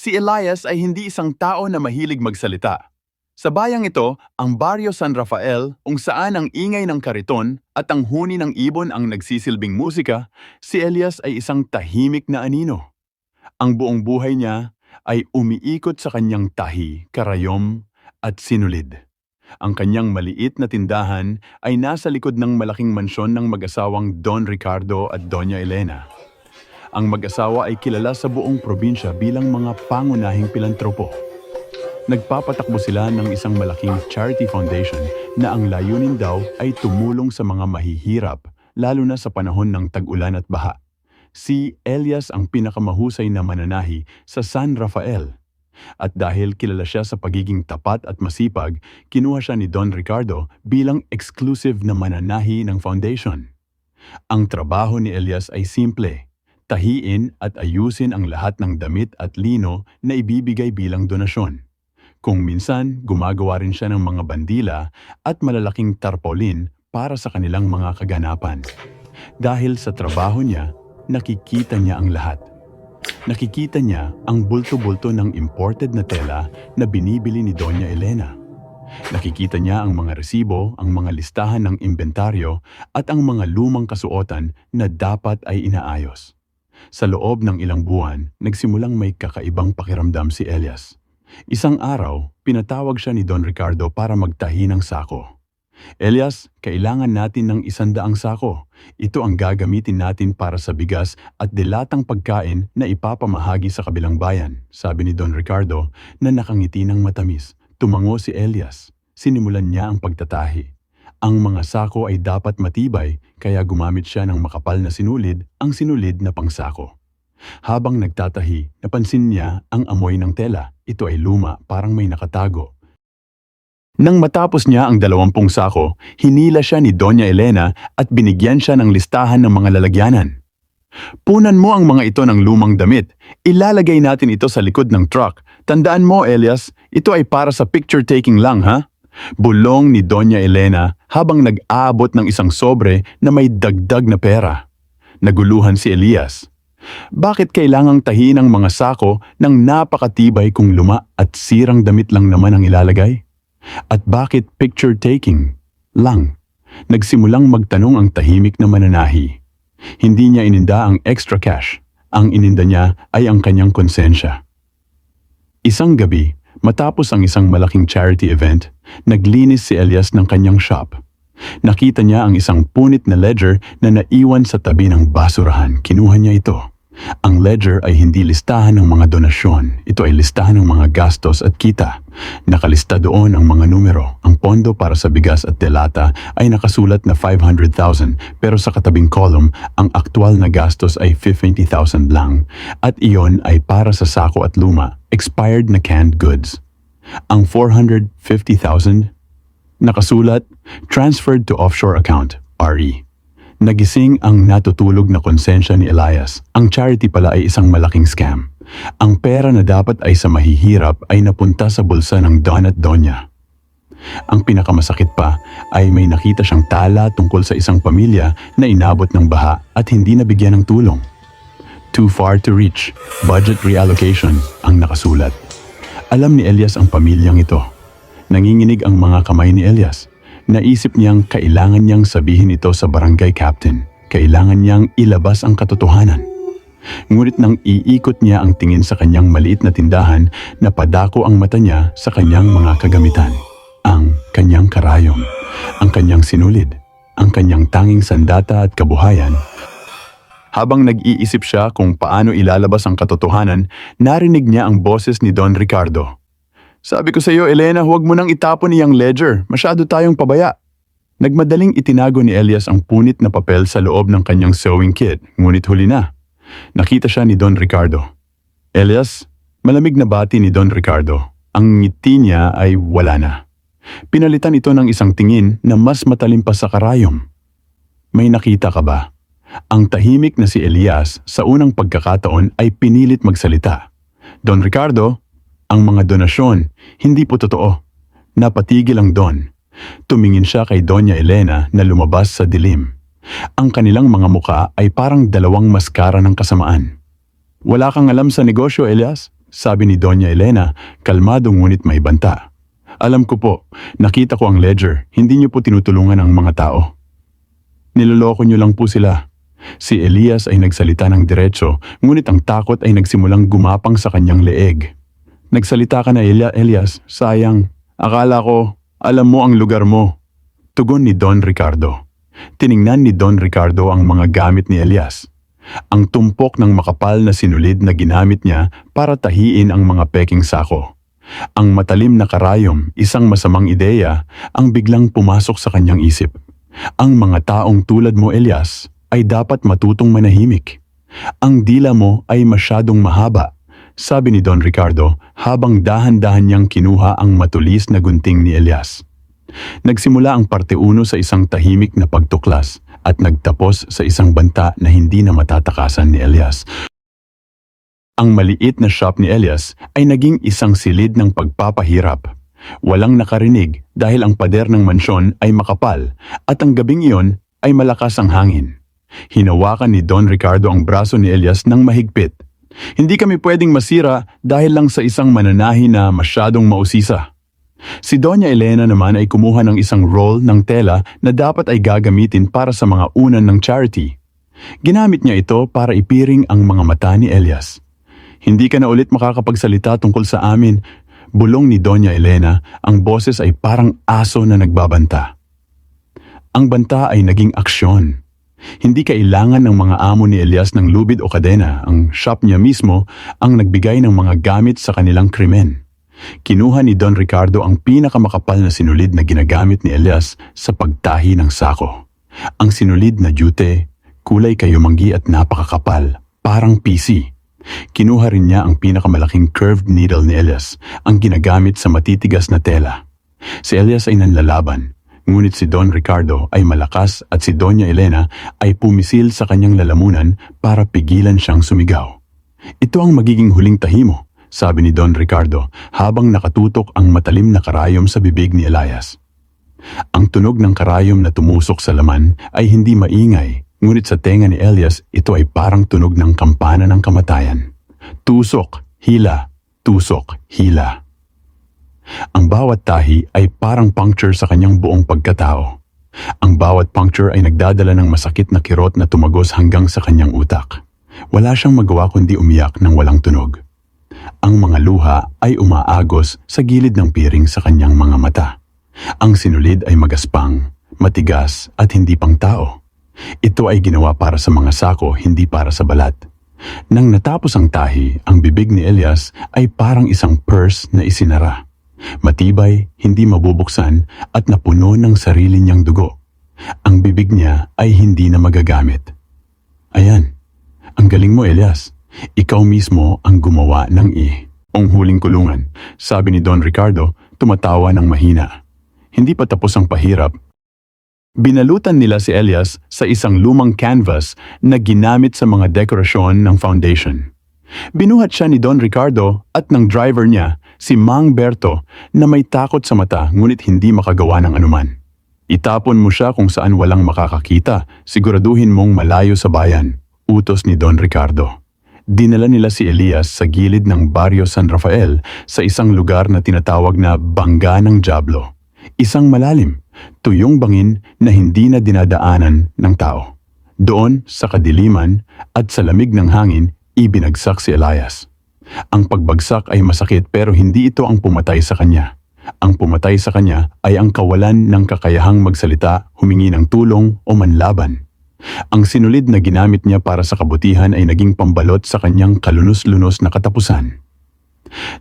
Si Elias ay hindi isang tao na mahilig magsalita. Sa bayang ito, ang Barrio San Rafael, kung saan ang ingay ng kariton at ang huni ng ibon ang nagsisilbing musika, si Elias ay isang tahimik na anino. Ang buong buhay niya ay umiikot sa kanyang tahi, karayom at sinulid. Ang kanyang maliit na tindahan ay nasa likod ng malaking mansyon ng mag-asawang Don Ricardo at Doña Elena. Ang mag-asawa ay kilala sa buong probinsya bilang mga pangunahing pilantropo. Nagpapatakbo sila ng isang malaking charity foundation na ang layunin daw ay tumulong sa mga mahihirap, lalo na sa panahon ng tag-ulan at baha. Si Elias ang pinakamahusay na mananahi sa San Rafael. At dahil kilala siya sa pagiging tapat at masipag, kinuha siya ni Don Ricardo bilang exclusive na mananahi ng foundation. Ang trabaho ni Elias ay simple, tahiin at ayusin ang lahat ng damit at lino na ibibigay bilang donasyon. Kung minsan, gumagawa rin siya ng mga bandila at malalaking tarpaulin para sa kanilang mga kaganapan. Dahil sa trabaho niya, nakikita niya ang lahat. Nakikita niya ang bulto-bulto ng imported na tela na binibili ni Doña Elena. Nakikita niya ang mga resibo, ang mga listahan ng inventaryo at ang mga lumang kasuotan na dapat ay inaayos. Sa loob ng ilang buwan, nagsimulang may kakaibang pakiramdam si Elias. Isang araw, pinatawag siya ni Don Ricardo para magtahi ng sako. Elias, kailangan natin ng isandaang sako. Ito ang gagamitin natin para sa bigas at dilatang pagkain na ipapamahagi sa kabilang bayan, sabi ni Don Ricardo na nakangiti ng matamis. Tumango si Elias. Sinimulan niya ang pagtatahi. Ang mga sako ay dapat matibay kaya gumamit siya ng makapal na sinulid, ang sinulid na pangsako. Habang nagtatahi, napansin niya ang amoy ng tela. Ito ay luma, parang may nakatago. Nang matapos niya ang dalawampung sako, hinila siya ni Doña Elena at binigyan siya ng listahan ng mga lalagyanan. Punan mo ang mga ito ng lumang damit. Ilalagay natin ito sa likod ng truck. Tandaan mo, Elias, ito ay para sa picture-taking lang, ha? Bulong ni Doña Elena habang nag-aabot ng isang sobre na may dagdag na pera. Naguluhan si Elias. Bakit kailangang tahin ang mga sako ng napakatibay kung luma at sirang damit lang naman ang ilalagay? At bakit picture taking lang? Nagsimulang magtanong ang tahimik na mananahi. Hindi niya ininda ang extra cash. Ang ininda niya ay ang kanyang konsensya. Isang gabi, matapos ang isang malaking charity event, naglinis si Elias ng kanyang shop. Nakita niya ang isang punit na ledger na naiwan sa tabi ng basurahan. Kinuha niya ito. Ang ledger ay hindi listahan ng mga donasyon. Ito ay listahan ng mga gastos at kita. Nakalista doon ang mga numero. Ang pondo para sa bigas at delata ay nakasulat na 500,000 pero sa katabing column, ang aktual na gastos ay 50,000 lang. At iyon ay para sa sako at luma, expired na canned goods. Ang 450,000 nakasulat, transferred to offshore account, RE. Nagising ang natutulog na konsensya ni Elias. Ang charity pala ay isang malaking scam. Ang pera na dapat ay sa mahihirap ay napunta sa bulsa ng Don at Donya. Ang pinakamasakit pa ay may nakita siyang tala tungkol sa isang pamilya na inabot ng baha at hindi nabigyan ng tulong. Too far to reach, budget reallocation ang nakasulat. Alam ni Elias ang pamilyang ito. Nanginginig ang mga kamay ni Elias. Naisip niyang kailangan niyang sabihin ito sa barangay captain. Kailangan niyang ilabas ang katotohanan. Ngunit nang iikot niya ang tingin sa kanyang maliit na tindahan, napadako ang mata niya sa kanyang mga kagamitan. Ang kanyang karayom, ang kanyang sinulid, ang kanyang tanging sandata at kabuhayan. Habang nag-iisip siya kung paano ilalabas ang katotohanan, narinig niya ang boses ni Don Ricardo. Sabi ko sa iyo, Elena, huwag mo nang itapon iyang ledger. Masyado tayong pabaya. Nagmadaling itinago ni Elias ang punit na papel sa loob ng kanyang sewing kit, ngunit huli na. Nakita siya ni Don Ricardo. Elias, malamig na bati ni Don Ricardo. Ang ngiti niya ay wala na. Pinalitan ito ng isang tingin na mas matalim pa sa karayom. May nakita ka ba? Ang tahimik na si Elias sa unang pagkakataon ay pinilit magsalita. Don Ricardo, ang mga donasyon, hindi po totoo. Napatigil ang Don. Tumingin siya kay Doña Elena na lumabas sa dilim. Ang kanilang mga muka ay parang dalawang maskara ng kasamaan. Wala kang alam sa negosyo, Elias? Sabi ni Doña Elena, kalmado ngunit may banta. Alam ko po, nakita ko ang ledger, hindi niyo po tinutulungan ang mga tao. Niloloko niyo lang po sila. Si Elias ay nagsalita ng diretso, ngunit ang takot ay nagsimulang gumapang sa kanyang leeg. Nagsalita ka na Elia- Elias, sayang. Akala ko, alam mo ang lugar mo. Tugon ni Don Ricardo. Tiningnan ni Don Ricardo ang mga gamit ni Elias. Ang tumpok ng makapal na sinulid na ginamit niya para tahiin ang mga peking sako. Ang matalim na karayom, isang masamang ideya, ang biglang pumasok sa kanyang isip. Ang mga taong tulad mo, Elias, ay dapat matutong manahimik. Ang dila mo ay masyadong mahaba, sabi ni Don Ricardo habang dahan-dahan niyang kinuha ang matulis na gunting ni Elias. Nagsimula ang parte 1 sa isang tahimik na pagtuklas at nagtapos sa isang banta na hindi na matatakasan ni Elias. Ang maliit na shop ni Elias ay naging isang silid ng pagpapahirap. Walang nakarinig dahil ang pader ng mansyon ay makapal at ang gabing iyon ay malakas ang hangin. Hinawakan ni Don Ricardo ang braso ni Elias ng mahigpit. Hindi kami pwedeng masira dahil lang sa isang mananahi na masyadong mausisa. Si Doña Elena naman ay kumuha ng isang roll ng tela na dapat ay gagamitin para sa mga unan ng charity. Ginamit niya ito para ipiring ang mga mata ni Elias. Hindi ka na ulit makakapagsalita tungkol sa amin. Bulong ni Doña Elena, ang boses ay parang aso na nagbabanta. Ang banta ay naging aksyon. Hindi kailangan ng mga amo ni Elias ng lubid o kadena, ang shop niya mismo ang nagbigay ng mga gamit sa kanilang krimen. Kinuha ni Don Ricardo ang pinakamakapal na sinulid na ginagamit ni Elias sa pagtahi ng sako. Ang sinulid na jute, kulay kayumanggi at napakakapal, parang PC. Kinuha rin niya ang pinakamalaking curved needle ni Elias, ang ginagamit sa matitigas na tela. Si Elias ay nanlalaban, ngunit si Don Ricardo ay malakas at si Doña Elena ay pumisil sa kanyang lalamunan para pigilan siyang sumigaw. Ito ang magiging huling tahi mo, sabi ni Don Ricardo habang nakatutok ang matalim na karayom sa bibig ni Elias. Ang tunog ng karayom na tumusok sa laman ay hindi maingay, ngunit sa tenga ni Elias ito ay parang tunog ng kampana ng kamatayan. Tusok, hila, tusok, hila. Ang bawat tahi ay parang puncture sa kanyang buong pagkatao. Ang bawat puncture ay nagdadala ng masakit na kirot na tumagos hanggang sa kanyang utak. Wala siyang magawa kundi umiyak ng walang tunog. Ang mga luha ay umaagos sa gilid ng piring sa kanyang mga mata. Ang sinulid ay magaspang, matigas at hindi pang tao. Ito ay ginawa para sa mga sako, hindi para sa balat. Nang natapos ang tahi, ang bibig ni Elias ay parang isang purse na isinara. Matibay, hindi mabubuksan at napuno ng sarili niyang dugo. Ang bibig niya ay hindi na magagamit. Ayan, ang galing mo Elias. Ikaw mismo ang gumawa ng i. Ang huling kulungan, sabi ni Don Ricardo, tumatawa ng mahina. Hindi pa tapos ang pahirap. Binalutan nila si Elias sa isang lumang canvas na ginamit sa mga dekorasyon ng foundation. Binuhat siya ni Don Ricardo at ng driver niya, si Mang Berto, na may takot sa mata ngunit hindi makagawa ng anuman. Itapon mo siya kung saan walang makakakita, siguraduhin mong malayo sa bayan, utos ni Don Ricardo. Dinala nila si Elias sa gilid ng Barrio San Rafael sa isang lugar na tinatawag na Bangga ng Diablo. Isang malalim, tuyong bangin na hindi na dinadaanan ng tao. Doon, sa kadiliman at sa lamig ng hangin, ibinagsak si Elias. Ang pagbagsak ay masakit pero hindi ito ang pumatay sa kanya. Ang pumatay sa kanya ay ang kawalan ng kakayahang magsalita, humingi ng tulong o manlaban. Ang sinulid na ginamit niya para sa kabutihan ay naging pambalot sa kanyang kalunos-lunos na katapusan.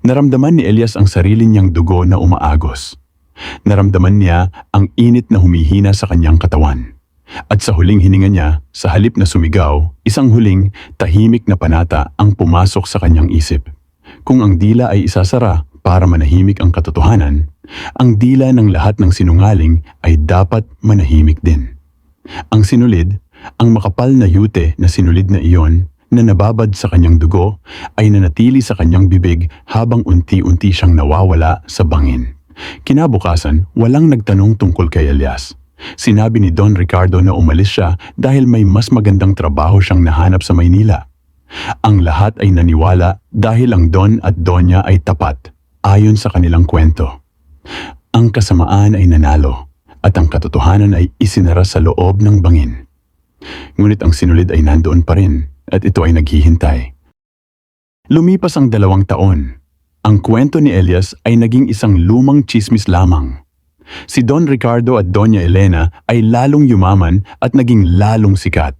Naramdaman ni Elias ang sarili niyang dugo na umaagos. Naramdaman niya ang init na humihina sa kanyang katawan. At sa huling hininga niya, sa halip na sumigaw, isang huling, tahimik na panata ang pumasok sa kanyang isip. Kung ang dila ay isasara para manahimik ang katotohanan, ang dila ng lahat ng sinungaling ay dapat manahimik din. Ang sinulid, ang makapal na yute na sinulid na iyon na nababad sa kanyang dugo ay nanatili sa kanyang bibig habang unti-unti siyang nawawala sa bangin. Kinabukasan, walang nagtanong tungkol kay Elias. Sinabi ni Don Ricardo na umalis siya dahil may mas magandang trabaho siyang nahanap sa Maynila. Ang lahat ay naniwala dahil ang Don at Donya ay tapat, ayon sa kanilang kwento. Ang kasamaan ay nanalo at ang katotohanan ay isinara sa loob ng bangin. Ngunit ang sinulid ay nandoon pa rin at ito ay naghihintay. Lumipas ang dalawang taon. Ang kwento ni Elias ay naging isang lumang chismis lamang. Si Don Ricardo at Doña Elena ay lalong yumaman at naging lalong sikat.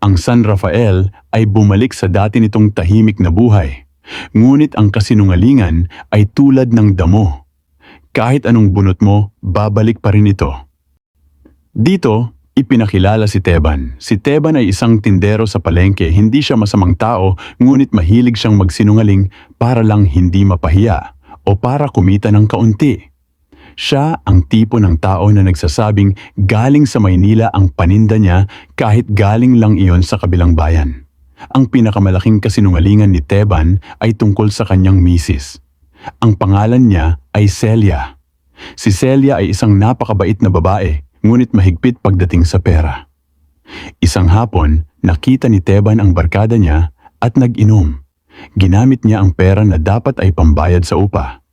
Ang San Rafael ay bumalik sa dati nitong tahimik na buhay. Ngunit ang kasinungalingan ay tulad ng damo. Kahit anong bunot mo, babalik pa rin ito. Dito, ipinakilala si Teban. Si Teban ay isang tindero sa palengke, hindi siya masamang tao, ngunit mahilig siyang magsinungaling para lang hindi mapahiya o para kumita ng kaunti. Siya ang tipo ng tao na nagsasabing galing sa Maynila ang paninda niya kahit galing lang iyon sa kabilang bayan. Ang pinakamalaking kasinungalingan ni Teban ay tungkol sa kanyang misis. Ang pangalan niya ay Celia. Si Celia ay isang napakabait na babae, ngunit mahigpit pagdating sa pera. Isang hapon, nakita ni Teban ang barkada niya at nag-inom. Ginamit niya ang pera na dapat ay pambayad sa upa.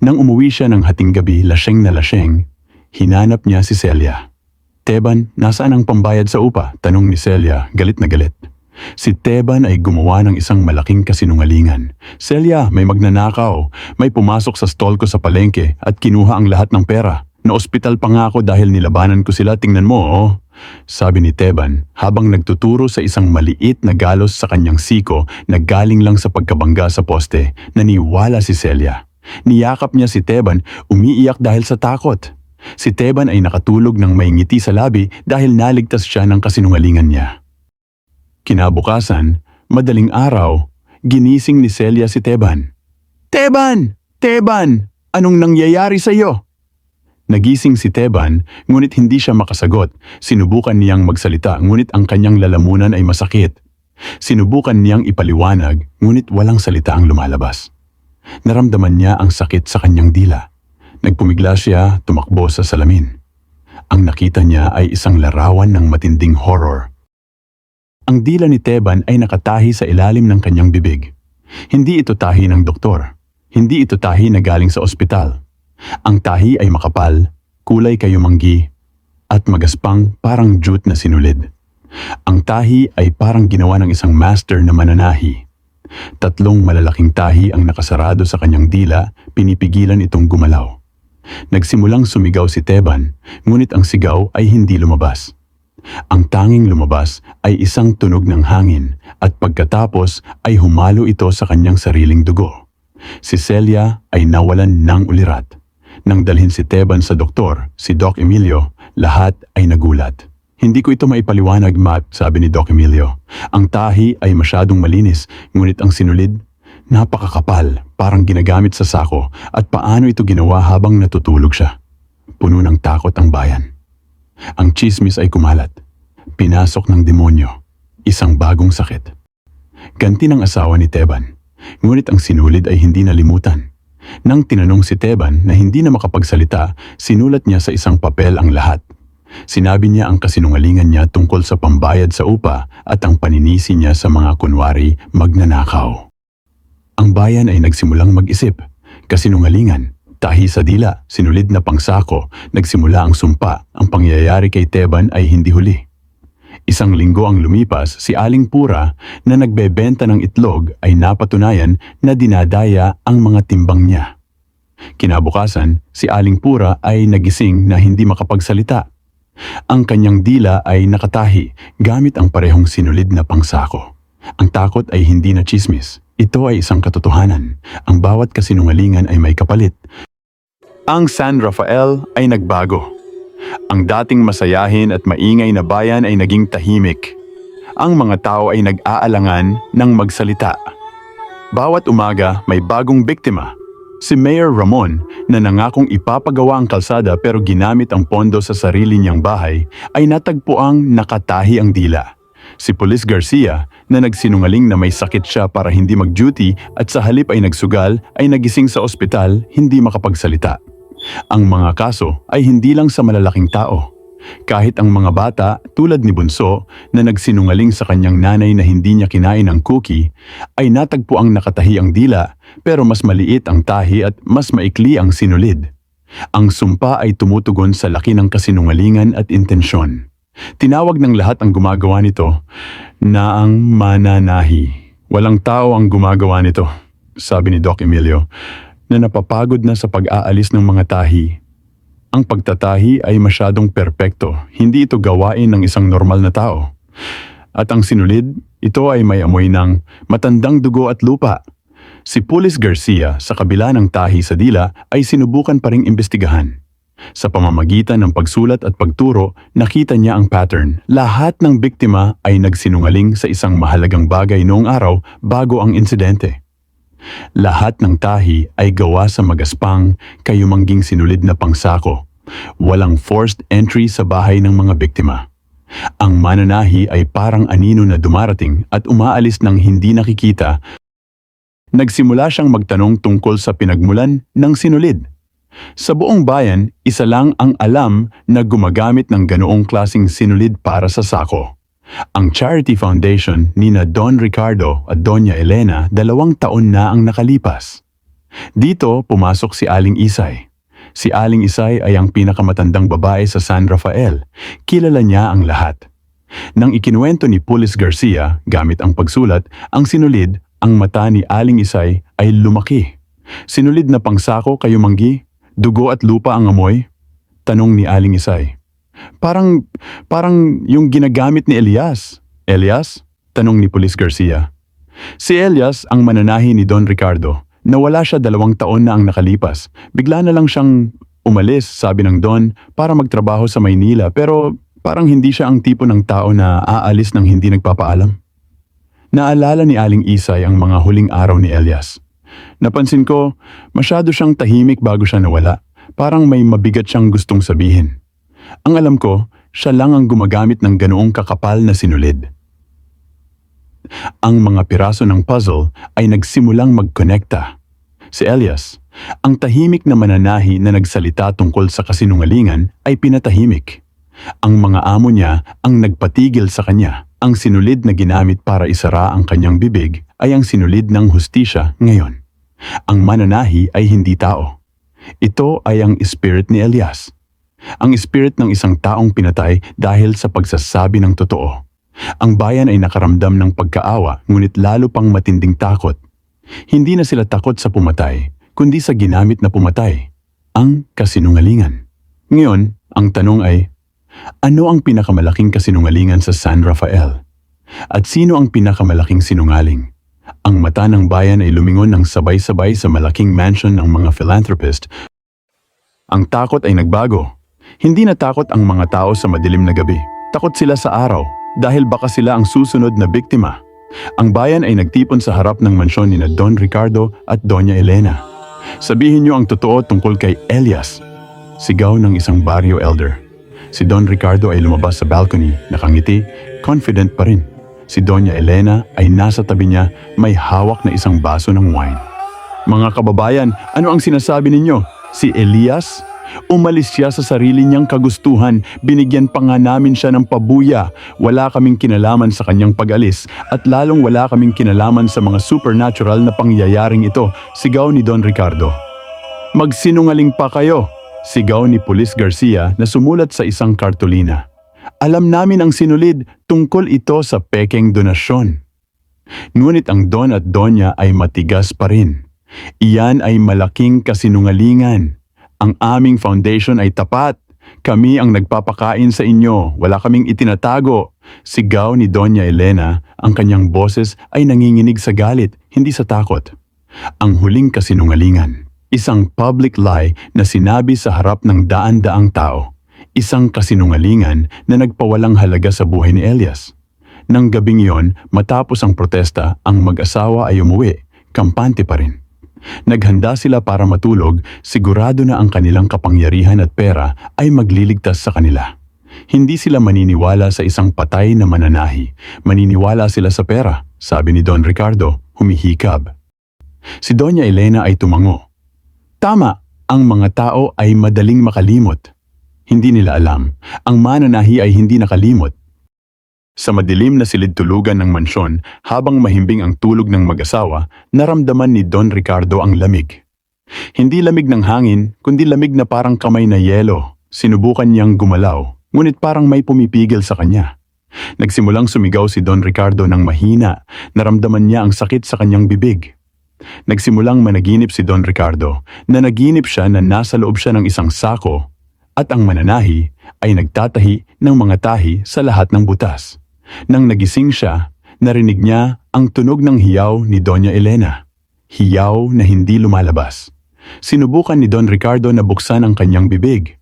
Nang umuwi siya ng hating gabi lasyeng na lasyeng, hinanap niya si Celia. Teban, nasaan ang pambayad sa upa? Tanong ni Celia, galit na galit. Si Teban ay gumawa ng isang malaking kasinungalingan. Celia, may magnanakaw. May pumasok sa stall ko sa palengke at kinuha ang lahat ng pera. Na-ospital pa nga ako dahil nilabanan ko sila, tingnan mo, oh. Sabi ni Teban habang nagtuturo sa isang maliit na galos sa kanyang siko na galing lang sa pagkabangga sa poste, naniwala si Celia. Niyakap niya si Teban, umiiyak dahil sa takot. Si Teban ay nakatulog ng may ngiti sa labi dahil naligtas siya ng kasinungalingan niya. Kinabukasan, madaling araw, ginising ni Celia si Teban. Teban! Teban! Anong nangyayari sa iyo? Nagising si Teban, ngunit hindi siya makasagot. Sinubukan niyang magsalita, ngunit ang kanyang lalamunan ay masakit. Sinubukan niyang ipaliwanag, ngunit walang salita ang lumalabas. Naramdaman niya ang sakit sa kanyang dila. Nagpumigla siya, tumakbo sa salamin. Ang nakita niya ay isang larawan ng matinding horror. Ang dila ni Teban ay nakatahi sa ilalim ng kanyang bibig. Hindi ito tahi ng doktor. Hindi ito tahi na galing sa ospital. Ang tahi ay makapal, kulay kayumanggi, at magaspang parang jute na sinulid. Ang tahi ay parang ginawa ng isang master na mananahi. Tatlong malalaking tahi ang nakasarado sa kanyang dila, pinipigilan itong gumalaw. Nagsimulang sumigaw si Teban, ngunit ang sigaw ay hindi lumabas. Ang tanging lumabas ay isang tunog ng hangin at pagkatapos ay humalo ito sa kanyang sariling dugo. Si Celia ay nawalan ng ulirat. Nang dalhin si Teban sa doktor, si Doc Emilio, lahat ay nagulat. Hindi ko ito maipaliwanag, Matt, sabi ni Doc Emilio. Ang tahi ay masyadong malinis, ngunit ang sinulid, napakakapal, parang ginagamit sa sako at paano ito ginawa habang natutulog siya. Puno ng takot ang bayan. Ang chismis ay kumalat. Pinasok ng demonyo. Isang bagong sakit. Ganti ng asawa ni Teban. Ngunit ang sinulid ay hindi nalimutan. Nang tinanong si Teban na hindi na makapagsalita, sinulat niya sa isang papel ang lahat. Sinabi niya ang kasinungalingan niya tungkol sa pambayad sa upa at ang paninisi niya sa mga kunwari magnanakaw. Ang bayan ay nagsimulang mag-isip. Kasinungalingan, tahi sa dila, sinulid na pangsako, nagsimula ang sumpa. Ang pangyayari kay Teban ay hindi huli. Isang linggo ang lumipas, si Aling Pura na nagbebenta ng itlog ay napatunayan na dinadaya ang mga timbang niya. Kinabukasan, si Aling Pura ay nagising na hindi makapagsalita. Ang kanyang dila ay nakatahi gamit ang parehong sinulid na pangsako. Ang takot ay hindi na chismis. Ito ay isang katotohanan. Ang bawat kasinungalingan ay may kapalit. Ang San Rafael ay nagbago. Ang dating masayahin at maingay na bayan ay naging tahimik. Ang mga tao ay nag-aalangan ng magsalita. Bawat umaga may bagong biktima. Si Mayor Ramon na nangakong ipapagawa ang kalsada pero ginamit ang pondo sa sarili niyang bahay ay natagpuang nakatahi ang dila. Si Police Garcia na nagsinungaling na may sakit siya para hindi mag-duty at sa halip ay nagsugal ay nagising sa ospital hindi makapagsalita. Ang mga kaso ay hindi lang sa malalaking tao. Kahit ang mga bata, tulad ni Bunso, na nagsinungaling sa kanyang nanay na hindi niya kinain ang cookie, ay natagpo ang nakatahi ang dila, pero mas maliit ang tahi at mas maikli ang sinulid. Ang sumpa ay tumutugon sa laki ng kasinungalingan at intensyon. Tinawag ng lahat ang gumagawa nito na ang mananahi. Walang tao ang gumagawa nito, sabi ni Doc Emilio, na napapagod na sa pag-aalis ng mga tahi. Ang pagtatahi ay masyadong perpekto, hindi ito gawain ng isang normal na tao. At ang sinulid, ito ay may amoy ng matandang dugo at lupa. Si Pulis Garcia sa kabila ng tahi sa dila ay sinubukan pa ring imbestigahan. Sa pamamagitan ng pagsulat at pagturo, nakita niya ang pattern. Lahat ng biktima ay nagsinungaling sa isang mahalagang bagay noong araw bago ang insidente. Lahat ng tahi ay gawa sa magaspang, kayumangging sinulid na pangsako. Walang forced entry sa bahay ng mga biktima. Ang mananahi ay parang anino na dumarating at umaalis ng hindi nakikita. Nagsimula siyang magtanong tungkol sa pinagmulan ng sinulid. Sa buong bayan, isa lang ang alam na gumagamit ng ganoong klasing sinulid para sa sako. Ang Charity Foundation ni na Don Ricardo at Doña Elena dalawang taon na ang nakalipas. Dito pumasok si Aling Isay. Si Aling Isay ay ang pinakamatandang babae sa San Rafael. Kilala niya ang lahat. Nang ikinuwento ni Pulis Garcia gamit ang pagsulat, ang sinulid, ang mata ni Aling Isay ay lumaki. Sinulid na pangsako kayo manggi, dugo at lupa ang amoy? Tanong ni Aling Isay. Parang, parang yung ginagamit ni Elias. Elias? Tanong ni Pulis Garcia. Si Elias ang mananahi ni Don Ricardo. Nawala siya dalawang taon na ang nakalipas. Bigla na lang siyang umalis, sabi ng Don, para magtrabaho sa Maynila pero parang hindi siya ang tipo ng tao na aalis ng hindi nagpapaalam. Naalala ni Aling Isay ang mga huling araw ni Elias. Napansin ko, masyado siyang tahimik bago siya nawala. Parang may mabigat siyang gustong sabihin. Ang alam ko, siya lang ang gumagamit ng ganoong kakapal na sinulid. Ang mga piraso ng puzzle ay nagsimulang magkonekta. Si Elias, ang tahimik na mananahi na nagsalita tungkol sa kasinungalingan ay pinatahimik. Ang mga amo niya ang nagpatigil sa kanya. Ang sinulid na ginamit para isara ang kanyang bibig ay ang sinulid ng hustisya ngayon. Ang mananahi ay hindi tao. Ito ay ang spirit ni Elias. Ang spirit ng isang taong pinatay dahil sa pagsasabi ng totoo. Ang bayan ay nakaramdam ng pagkaawa ngunit lalo pang matinding takot. Hindi na sila takot sa pumatay, kundi sa ginamit na pumatay, ang kasinungalingan. Ngayon, ang tanong ay, ano ang pinakamalaking kasinungalingan sa San Rafael? At sino ang pinakamalaking sinungaling? Ang mata ng bayan ay lumingon ng sabay-sabay sa malaking mansion ng mga philanthropist. Ang takot ay nagbago. Hindi natakot ang mga tao sa madilim na gabi. Takot sila sa araw dahil baka sila ang susunod na biktima. Ang bayan ay nagtipon sa harap ng mansyon ni na Don Ricardo at Doña Elena. Sabihin niyo ang totoo tungkol kay Elias. Sigaw ng isang barrio elder. Si Don Ricardo ay lumabas sa balcony, nakangiti, confident pa rin. Si Doña Elena ay nasa tabi niya may hawak na isang baso ng wine. Mga kababayan, ano ang sinasabi ninyo? Si Elias? Umalis siya sa sarili niyang kagustuhan, binigyan pa nga namin siya ng pabuya. Wala kaming kinalaman sa kanyang pag-alis at lalong wala kaming kinalaman sa mga supernatural na pangyayaring ito, sigaw ni Don Ricardo. Magsinungaling pa kayo, sigaw ni Pulis Garcia na sumulat sa isang kartulina. Alam namin ang sinulid tungkol ito sa pekeng donasyon. Ngunit ang Don at Donya ay matigas pa rin. Iyan ay malaking kasinungalingan. Ang aming foundation ay tapat. Kami ang nagpapakain sa inyo. Wala kaming itinatago. Sigaw ni Doña Elena, ang kanyang boses ay nanginginig sa galit, hindi sa takot. Ang huling kasinungalingan. Isang public lie na sinabi sa harap ng daan-daang tao. Isang kasinungalingan na nagpawalang halaga sa buhay ni Elias. Nang gabing yon, matapos ang protesta, ang mag-asawa ay umuwi, kampante pa rin. Naghanda sila para matulog, sigurado na ang kanilang kapangyarihan at pera ay magliligtas sa kanila. Hindi sila maniniwala sa isang patay na mananahi. Maniniwala sila sa pera, sabi ni Don Ricardo, humihikab. Si Doña Elena ay tumango. Tama, ang mga tao ay madaling makalimot. Hindi nila alam, ang mananahi ay hindi nakalimot. Sa madilim na silid tulugan ng mansyon, habang mahimbing ang tulog ng mag-asawa, naramdaman ni Don Ricardo ang lamig. Hindi lamig ng hangin, kundi lamig na parang kamay na yelo. Sinubukan niyang gumalaw, ngunit parang may pumipigil sa kanya. Nagsimulang sumigaw si Don Ricardo ng mahina, naramdaman niya ang sakit sa kanyang bibig. Nagsimulang managinip si Don Ricardo na naginip siya na nasa loob siya ng isang sako at ang mananahi ay nagtatahi ng mga tahi sa lahat ng butas. Nang nagising siya, narinig niya ang tunog ng hiyaw ni Doña Elena. Hiyaw na hindi lumalabas. Sinubukan ni Don Ricardo na buksan ang kanyang bibig.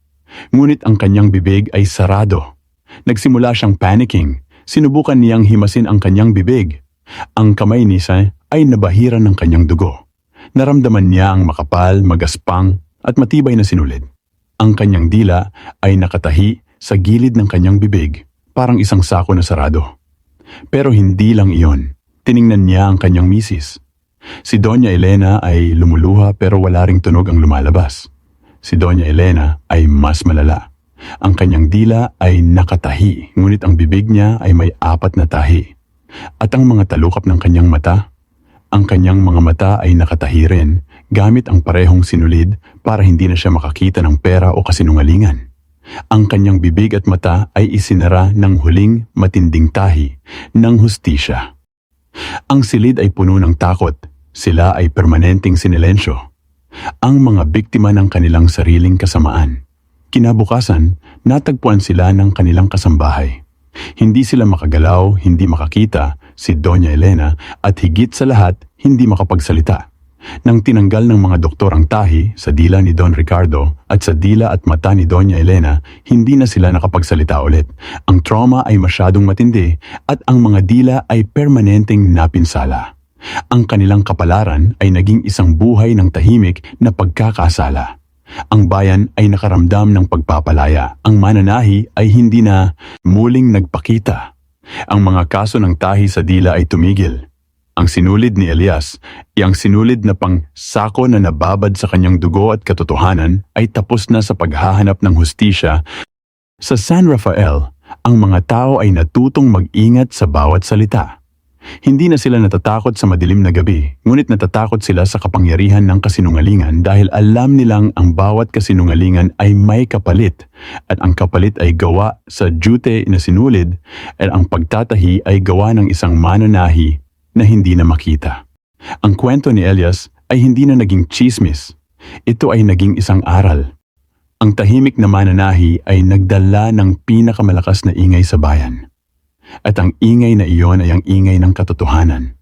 Ngunit ang kanyang bibig ay sarado. Nagsimula siyang panicking. Sinubukan niyang himasin ang kanyang bibig. Ang kamay ni Sa ay nabahira ng kanyang dugo. Naramdaman niya ang makapal, magaspang at matibay na sinulid. Ang kanyang dila ay nakatahi sa gilid ng kanyang bibig, parang isang sako na sarado. Pero hindi lang iyon. Tiningnan niya ang kanyang misis. Si Doña Elena ay lumuluha pero wala ring tunog ang lumalabas. Si Doña Elena ay mas malala. Ang kanyang dila ay nakatahi, ngunit ang bibig niya ay may apat na tahi. At ang mga talukap ng kanyang mata, ang kanyang mga mata ay nakatahi rin gamit ang parehong sinulid para hindi na siya makakita ng pera o kasinungalingan. Ang kanyang bibig at mata ay isinara ng huling matinding tahi ng hustisya. Ang silid ay puno ng takot, sila ay permanenteng sinilensyo. Ang mga biktima ng kanilang sariling kasamaan. Kinabukasan, natagpuan sila ng kanilang kasambahay. Hindi sila makagalaw, hindi makakita, si Doña Elena, at higit sa lahat, hindi makapagsalita. Nang tinanggal ng mga doktor ang tahi sa dila ni Don Ricardo at sa dila at mata ni Doña Elena, hindi na sila nakapagsalita ulit. Ang trauma ay masyadong matindi at ang mga dila ay permanenteng napinsala. Ang kanilang kapalaran ay naging isang buhay ng tahimik na pagkakasala. Ang bayan ay nakaramdam ng pagpapalaya. Ang mananahi ay hindi na muling nagpakita. Ang mga kaso ng tahi sa dila ay tumigil. Ang sinulid ni Elias, ang sinulid na pang sako na nababad sa kanyang dugo at katotohanan ay tapos na sa paghahanap ng hustisya. Sa San Rafael, ang mga tao ay natutong mag-ingat sa bawat salita. Hindi na sila natatakot sa madilim na gabi, ngunit natatakot sila sa kapangyarihan ng kasinungalingan dahil alam nilang ang bawat kasinungalingan ay may kapalit at ang kapalit ay gawa sa jute na sinulid at ang pagtatahi ay gawa ng isang mananahi na hindi na makita. Ang kwento ni Elias ay hindi na naging chismis. Ito ay naging isang aral. Ang tahimik na mananahi ay nagdala ng pinakamalakas na ingay sa bayan. At ang ingay na iyon ay ang ingay ng katotohanan.